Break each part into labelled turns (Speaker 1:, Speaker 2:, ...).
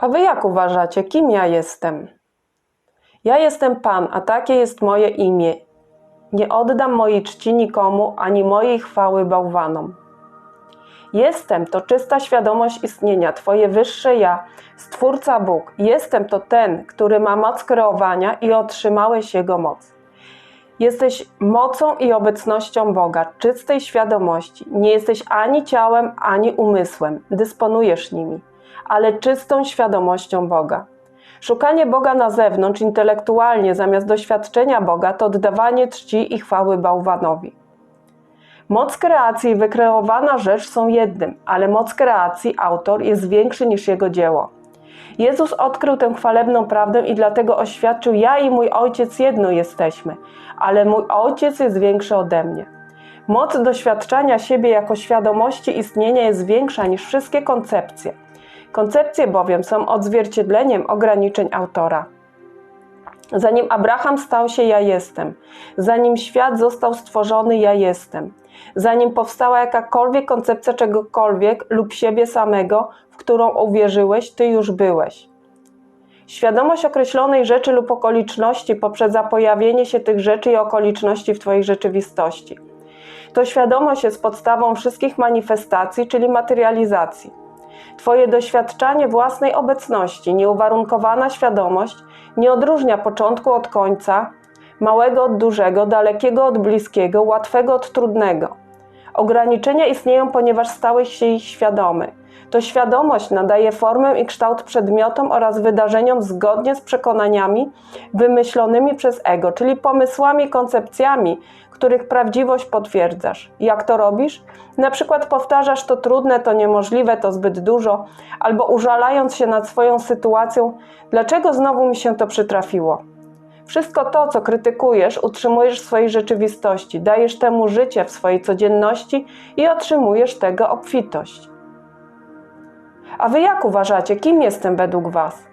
Speaker 1: A wy jak uważacie, kim ja jestem? Ja jestem Pan, a takie jest moje imię. Nie oddam mojej czci nikomu, ani mojej chwały bałwanom. Jestem to czysta świadomość istnienia, Twoje wyższe ja, Stwórca Bóg. Jestem to ten, który ma moc kreowania i otrzymałeś Jego moc. Jesteś mocą i obecnością Boga, czystej świadomości. Nie jesteś ani ciałem, ani umysłem, dysponujesz nimi, ale czystą świadomością Boga. Szukanie Boga na zewnątrz intelektualnie zamiast doświadczenia Boga to oddawanie czci i chwały bałwanowi. Moc kreacji i wykreowana rzecz są jednym, ale moc kreacji autor jest większy niż jego dzieło. Jezus odkrył tę chwalebną prawdę i dlatego oświadczył: Ja i mój ojciec jedno jesteśmy, ale mój ojciec jest większy ode mnie. Moc doświadczania siebie jako świadomości istnienia jest większa niż wszystkie koncepcje. Koncepcje bowiem są odzwierciedleniem ograniczeń autora. Zanim Abraham stał się ja jestem, zanim świat został stworzony ja jestem, zanim powstała jakakolwiek koncepcja czegokolwiek lub siebie samego, w którą uwierzyłeś, ty już byłeś. Świadomość określonej rzeczy lub okoliczności poprzedza pojawienie się tych rzeczy i okoliczności w Twojej rzeczywistości. To świadomość jest podstawą wszystkich manifestacji, czyli materializacji. Twoje doświadczanie własnej obecności, nieuwarunkowana świadomość nie odróżnia początku od końca, małego od dużego, dalekiego od bliskiego, łatwego od trudnego. Ograniczenia istnieją, ponieważ stałeś się ich świadomy. To świadomość nadaje formę i kształt przedmiotom oraz wydarzeniom zgodnie z przekonaniami wymyślonymi przez ego, czyli pomysłami, koncepcjami, których prawdziwość potwierdzasz. Jak to robisz? Na przykład powtarzasz to trudne, to niemożliwe, to zbyt dużo, albo użalając się nad swoją sytuacją, dlaczego znowu mi się to przytrafiło? Wszystko to, co krytykujesz, utrzymujesz w swojej rzeczywistości, dajesz temu życie w swojej codzienności i otrzymujesz tego obfitość. A wy jak uważacie, kim jestem według was?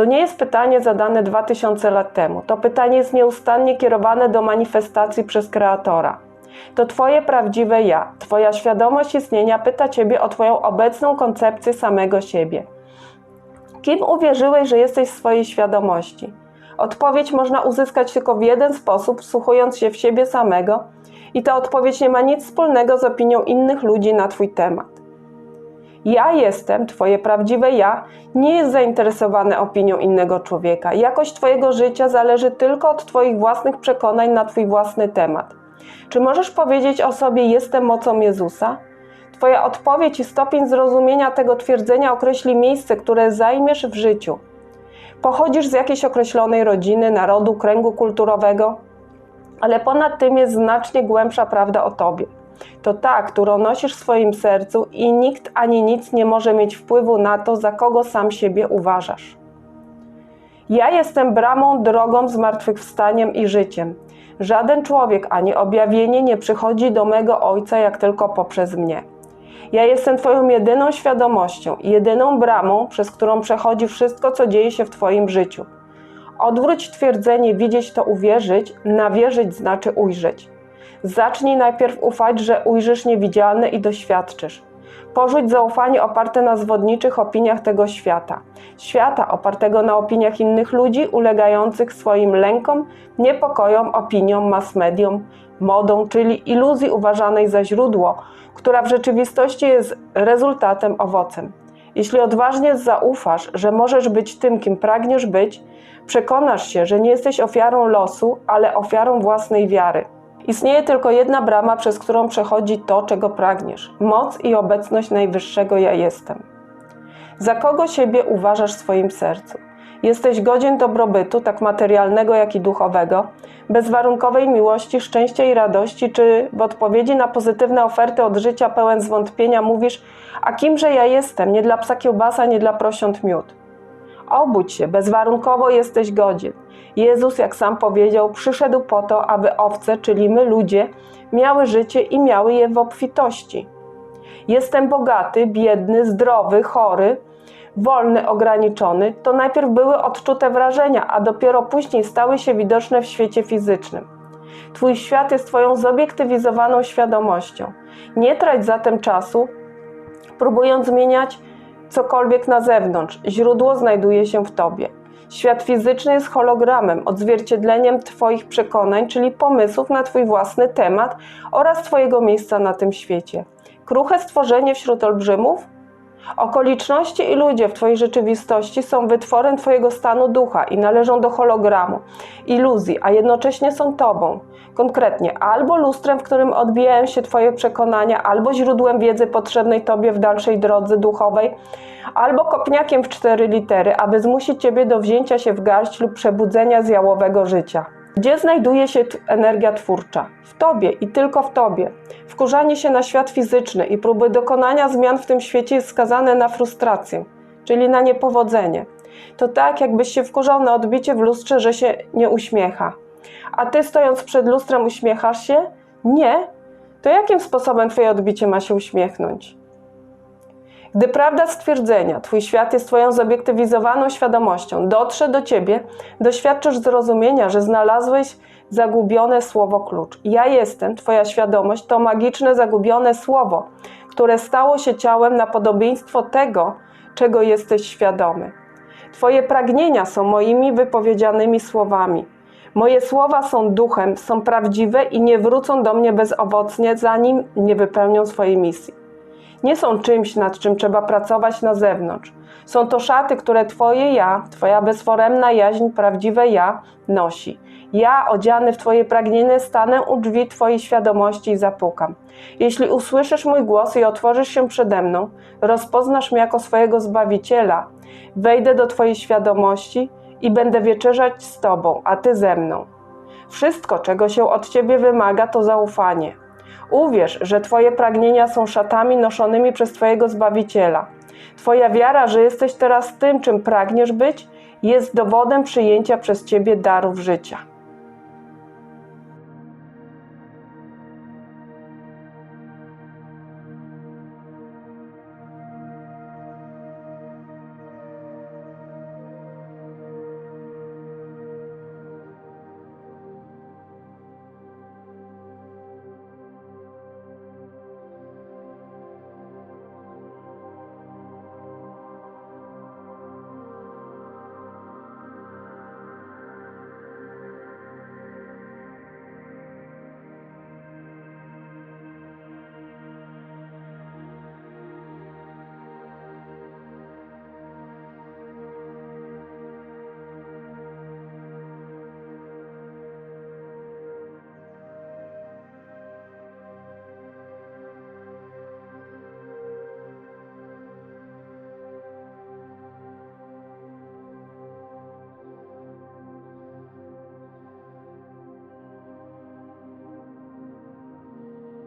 Speaker 1: To nie jest pytanie zadane 2000 lat temu. To pytanie jest nieustannie kierowane do manifestacji przez kreatora. To Twoje prawdziwe ja, Twoja świadomość istnienia pyta Ciebie o Twoją obecną koncepcję samego siebie. Kim uwierzyłeś, że jesteś w swojej świadomości? Odpowiedź można uzyskać tylko w jeden sposób, wsłuchując się w siebie samego, i ta odpowiedź nie ma nic wspólnego z opinią innych ludzi na Twój temat. Ja jestem, Twoje prawdziwe ja, nie jest zainteresowane opinią innego człowieka. Jakość Twojego życia zależy tylko od Twoich własnych przekonań na Twój własny temat. Czy możesz powiedzieć o sobie: Jestem mocą Jezusa? Twoja odpowiedź i stopień zrozumienia tego twierdzenia określi miejsce, które zajmiesz w życiu. Pochodzisz z jakiejś określonej rodziny, narodu, kręgu kulturowego, ale ponad tym jest znacznie głębsza prawda o Tobie. To ta, którą nosisz w swoim sercu i nikt ani nic nie może mieć wpływu na to, za kogo sam siebie uważasz. Ja jestem bramą, drogą, zmartwychwstaniem i życiem. Żaden człowiek ani objawienie nie przychodzi do mego Ojca jak tylko poprzez mnie. Ja jestem Twoją jedyną świadomością jedyną bramą, przez którą przechodzi wszystko, co dzieje się w Twoim życiu. Odwróć twierdzenie widzieć to uwierzyć, na wierzyć znaczy ujrzeć. Zacznij najpierw ufać, że ujrzysz niewidzialne i doświadczysz. Porzuć zaufanie oparte na zwodniczych opiniach tego świata. Świata opartego na opiniach innych ludzi, ulegających swoim lękom, niepokojom, opiniom, mass mediom, modą, czyli iluzji uważanej za źródło, która w rzeczywistości jest rezultatem, owocem. Jeśli odważnie zaufasz, że możesz być tym, kim pragniesz być, przekonasz się, że nie jesteś ofiarą losu, ale ofiarą własnej wiary. Istnieje tylko jedna brama, przez którą przechodzi to, czego pragniesz moc i obecność Najwyższego Ja Jestem. Za kogo siebie uważasz w swoim sercu? Jesteś godzien dobrobytu, tak materialnego, jak i duchowego, bezwarunkowej miłości, szczęścia i radości, czy w odpowiedzi na pozytywne oferty od życia pełen zwątpienia mówisz, a kimże ja jestem, nie dla psa kiełbasa, nie dla prosiąt miód. Obudź się, bezwarunkowo jesteś godzien. Jezus, jak sam powiedział, przyszedł po to, aby owce, czyli my ludzie, miały życie i miały je w obfitości. Jestem bogaty, biedny, zdrowy, chory, wolny, ograniczony, to najpierw były odczute wrażenia, a dopiero później stały się widoczne w świecie fizycznym. Twój świat jest Twoją zobiektywizowaną świadomością. Nie trać zatem czasu, próbując zmieniać cokolwiek na zewnątrz, źródło znajduje się w tobie. Świat fizyczny jest hologramem, odzwierciedleniem Twoich przekonań, czyli pomysłów na Twój własny temat oraz Twojego miejsca na tym świecie. Kruche stworzenie wśród olbrzymów? Okoliczności i ludzie w Twojej rzeczywistości są wytworem Twojego stanu ducha i należą do hologramu, iluzji, a jednocześnie są Tobą. Konkretnie, albo lustrem, w którym odbijają się Twoje przekonania, albo źródłem wiedzy potrzebnej Tobie w dalszej drodze duchowej, albo kopniakiem w cztery litery, aby zmusić Ciebie do wzięcia się w garść lub przebudzenia z jałowego życia. Gdzie znajduje się energia twórcza? W Tobie i tylko w Tobie. Wkurzanie się na świat fizyczny i próby dokonania zmian w tym świecie jest skazane na frustrację, czyli na niepowodzenie. To tak, jakbyś się wkurzał na odbicie w lustrze, że się nie uśmiecha. A Ty stojąc przed lustrem uśmiechasz się? Nie? To jakim sposobem Twoje odbicie ma się uśmiechnąć? Gdy prawda stwierdzenia, Twój świat jest Twoją zobiektywizowaną świadomością, dotrze do Ciebie, doświadczysz zrozumienia, że znalazłeś zagubione słowo klucz. Ja jestem, Twoja świadomość to magiczne, zagubione słowo, które stało się ciałem na podobieństwo tego, czego jesteś świadomy. Twoje pragnienia są moimi wypowiedzianymi słowami. Moje słowa są duchem, są prawdziwe i nie wrócą do mnie bezowocnie, zanim nie wypełnią swojej misji nie są czymś, nad czym trzeba pracować na zewnątrz. Są to szaty, które Twoje ja, Twoja bezforemna jaźń, prawdziwe ja nosi. Ja, odziany w Twoje pragnienie, stanę u drzwi Twojej świadomości i zapukam. Jeśli usłyszysz mój głos i otworzysz się przede mną, rozpoznasz mnie jako swojego Zbawiciela, wejdę do Twojej świadomości i będę wieczerzać z Tobą, a Ty ze mną. Wszystko, czego się od Ciebie wymaga, to zaufanie. Uwierz, że Twoje pragnienia są szatami noszonymi przez Twojego Zbawiciela. Twoja wiara, że jesteś teraz tym, czym pragniesz być, jest dowodem przyjęcia przez Ciebie darów życia.